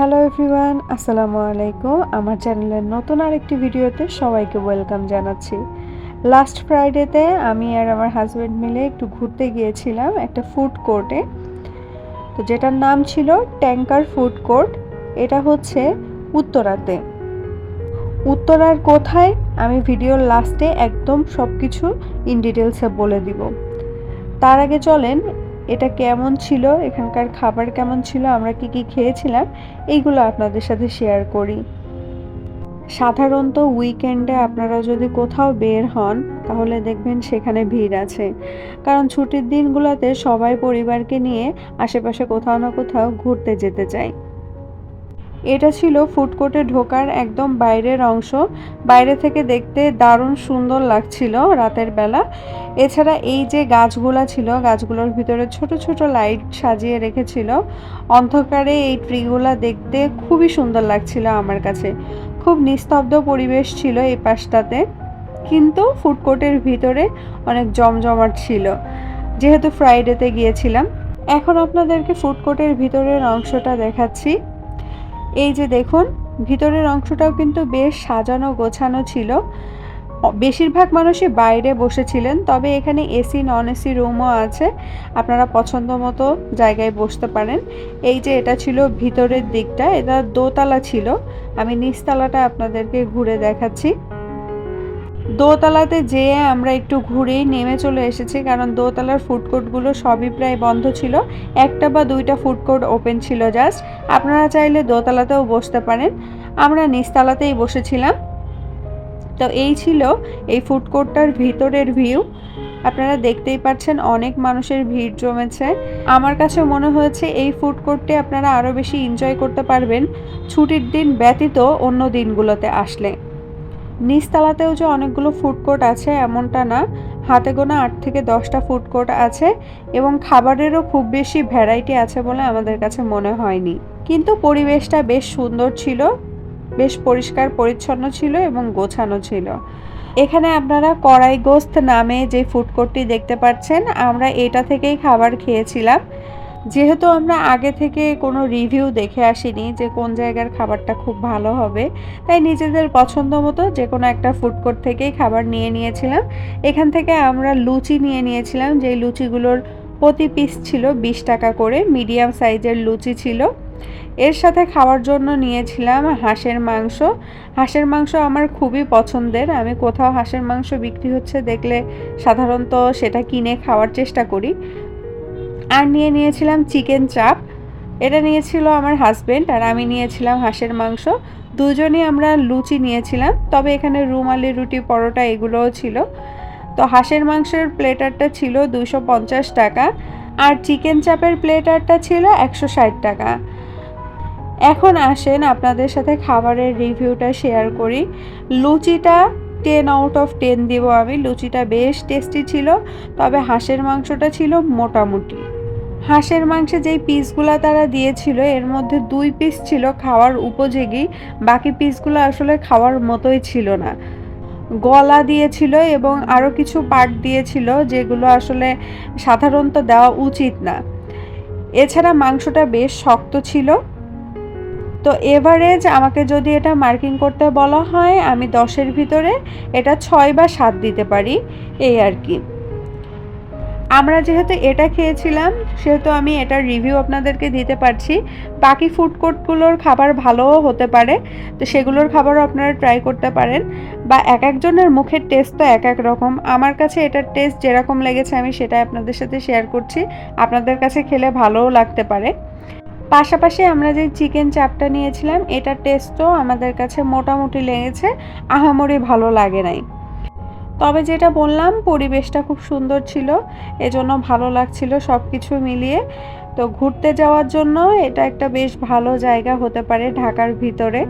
Hello everyone, আসসালামু আলাইকুম। আমার চ্যানেলের নতুন আরেকটি ভিডিওতে সবাইকে ওয়েলকাম জানাচ্ছি। লাস্ট ফ্রাইডেতে আমি আর আমার হাজব্যান্ড মিলে একটু ঘুরতে গিয়েছিলাম একটা ফুড কোর্টে তো যেটার নাম ছিল ট্যাঙ্কার ফুড কোর্ট এটা হচ্ছে উত্তরাতে। উত্তরার কোথায়? আমি ভিডিওর লাস্টে একদম সব কিছু ইন ডিটেলসে বলে দিব। তার আগে চলেন এটা কেমন ছিল? এখানকার খাবার কেমন ছিল? আমরা কি কি খেয়েছিলাম? এইগুলো আপনাদের সাথে শেয়ার করি। সাধারণত উইকেন্ডে আপনারা যদি কোথাও বের হন, তাহলে দেখবেন সেখানে ভিড় আছে। কারণ ছুটির দিনগুলোতে সবাই পরিবারকে নিয়ে আশেপাশে কোথাও না কোথাও ঘুরতে যেতে চায়। এটা ছিল ফুড কোর্টে ঢোকার একদম বাইরের অংশ। বাইরে থেকে দেখতে দারুণ সুন্দর লাগছিল রাতের বেলা। এছাড়া এই যে গাছগুলা ছিল, গাছগুলোর ভিতরে ছোট ছোট লাইট সাজিয়ে রেখেছিল। অন্ধকারে এই ট্রিগুলা দেখতে খুবই সুন্দর লাগছিল আমার কাছে। খুব নিস্তব্ধ পরিবেশ ছিল এই পাশটাতে। কিন্তু ফুড কোর্টের ভিতরে অনেক জমজমাট ছিল। যেহেতু ফ্রাইডেতে গিয়েছিলাম। এখন আপনাদেরকে ফুড কোর্টের ভিতরের অংশটা দেখাচ্ছি। এই যে দেখুন, ভিতরের অংশটাও কিন্তু বেশ সাজানো গোছানো ছিল। বেশিরভাগ মানুষই বাইরে বসেছিলেন, তবে এখানে এসি নন এসি রুমও আছে। আপনারা পছন্দ মতো জায়গায় বসতে পারেন। এই যে এটা ছিল ভিতরের দিকটা, এটা দোতলা ছিল। আমি নিচতলাটা আপনাদেরকে ঘুরে দেখাচ্ছি। দোতলাতে যেয়ে আমরা একটু ঘুরেই নেমে চলে এসেছি, কারণ দোতলার ফুড কোর্টগুলো সবই প্রায় বন্ধ ছিল। একটা বা দুইটা ফুড কোর্ট ওপেন ছিল জাস্ট আপনারা চাইলে দোতলাতেও বসতে পারেন। আমরা নিচতলাতেই বসেছিলাম। তো এই ছিল এই ফুড কোর্টটার ভিতরের ভিউ আপনারা দেখতেই পাচ্ছেন অনেক মানুষের ভিড় জমেছে। আমার কাছে মনে হয়েছে এই ফুড আপনারা আরও বেশি এনজয় করতে পারবেন। ছুটির দিন ব্যতীত অন্য দিনগুলোতে আসলে। নিচতলাতেও যে অনেকগুলো ফুড কোর্ট আছে এমনটা না। হাতে গোনা আট থেকে দশটা ফুড কোর্ট আছে এবং খাবারেরও খুব বেশি ভ্যারাইটি আছে বলে আমাদের কাছে মনে হয়নি। কিন্তু পরিবেশটা বেশ সুন্দর ছিল, বেশ পরিষ্কার পরিচ্ছন্ন ছিল এবং গোছানো ছিল। এখানে আপনারা কড়াই গোস্ত নামে যে ফুড কোর্টটি দেখতে পাচ্ছেন, আমরা এটা থেকেই খাবার খেয়েছিলাম। যেহেতু আমরা আগে থেকে কোনো রিভিউ দেখে আসিনি যে কোন জায়গার খাবারটা খুব ভালো হবে, তাই নিজেদের পছন্দ মতো যে কোনো একটা ফুড কোর্ট থেকেই খাবার নিয়ে নিয়েছিলাম। এখান থেকে আমরা লুচি নিয়ে নিয়েছিলাম, যেই লুচিগুলোর প্রতি পিস ছিল বিশ টাকা করে মিডিয়াম সাইজের লুচি ছিল। এর সাথে খাওয়ার জন্য নিয়েছিলাম হাঁসের মাংস। হাঁসের মাংস আমার খুবই পছন্দের। আমি কোথাও হাঁসের মাংস বিক্রি হচ্ছে দেখলে সাধারণত সেটা কিনে খাওয়ার চেষ্টা করি। আর নিয়ে নিয়েছিলাম চিকেন চাপ। এটা নিয়েছিল আমার হাজব্যান্ড আর আমি নিয়েছিলাম হাঁসের মাংস। দুজনই আমরা লুচি নিয়েছিলাম, তবে এখানে রুমালি, রুটি, পরোটা এগুলোও ছিল। তো হাঁসের মাংসের প্লেটারটা ছিল দুশো টাকা আর চিকেন চাপের প্লেটারটা ছিল একশো ষাট টাকা। এখন আসেন আপনাদের সাথে খাবারের রিভিউটা শেয়ার করি। লুচিটা টেন আউট অফ টেন দিব আমি। লুচিটা বেশ টেস্টি ছিল, তবে হাঁসের মাংসটা ছিল মোটামুটি। হাঁসের মাংসে যেই পিসগুলো তারা দিয়েছিল, এর মধ্যে দুই পিস ছিল খাওয়ার উপযোগী, বাকি পিসগুলো আসলে খাওয়ার মতোই ছিল না। গলা দিয়েছিল এবং আরও কিছু পার্ট দিয়েছিল যেগুলো আসলে সাধারণত দেওয়া উচিত না। এছাড়া মাংসটা বেশ শক্ত ছিল। তো এভারেজ আমাকে যদি এটা মার্কিং করতে বলা হয়, আমি দশের ভিতরে এটা ছয় বা সাত দিতে পারি, এই আর কি। আমরা যেহেতু এটা খেয়েছিলাম, সেহেতু আমি এটার রিভিউ আপনাদেরকে দিতে পারছি। বাকি ফুড কোর্টগুলোর খাবার ভালোও হতে পারে, তো সেগুলোর খাবারও আপনারা ট্রাই করতে পারেন। বা এক একজনের মুখের টেস্ট তো এক এক রকম। আমার কাছে এটার টেস্ট যেরকম লেগেছে, আমি সেটাই আপনাদের সাথে শেয়ার করছি। আপনাদের কাছে খেলে ভালোও লাগতে পারে। পাশাপাশি আমরা যে চিকেন চাপটা নিয়েছিলাম, এটার টেস্টও আমাদের কাছে মোটামুটি লেগেছে। আহামরি ভালো লাগে নাই। তবে যেটা বললাম, পরিবেশটা খুব সুন্দর ছিল, এজন্য ভালো লাগছিল সব কিছু মিলিয়ে। তো ঘুরতে যাওয়ার জন্য এটা একটা বেশ ভালো জায়গা হতে পারে ঢাকার ভিতরে।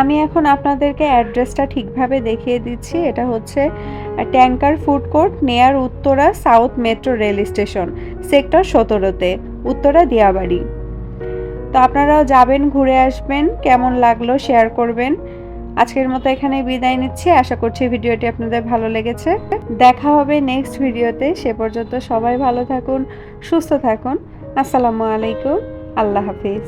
আমি এখন আপনাদেরকে অ্যাড্রেসটা ঠিকভাবে দেখিয়ে দিচ্ছি। এটা হচ্ছে tanker food court near Uttara south metro rail station sector সতেরোতে, Uttara Diabari. তো আপনারাও যাবেন, ঘুরে আসবেন, কেমন লাগল শেয়ার করবেন। আজকের মতো এখানে বিদায় নিচ্ছি। আশা করছি ভিডিওটি আপনাদের ভালো লেগেছে। দেখা হবে নেক্সট ভিডিওতে। সে পর্যন্ত সবাই ভালো থাকুন, সুস্থ থাকুন। আসসালামু আলাইকুম। আল্লাহ হাফিজ।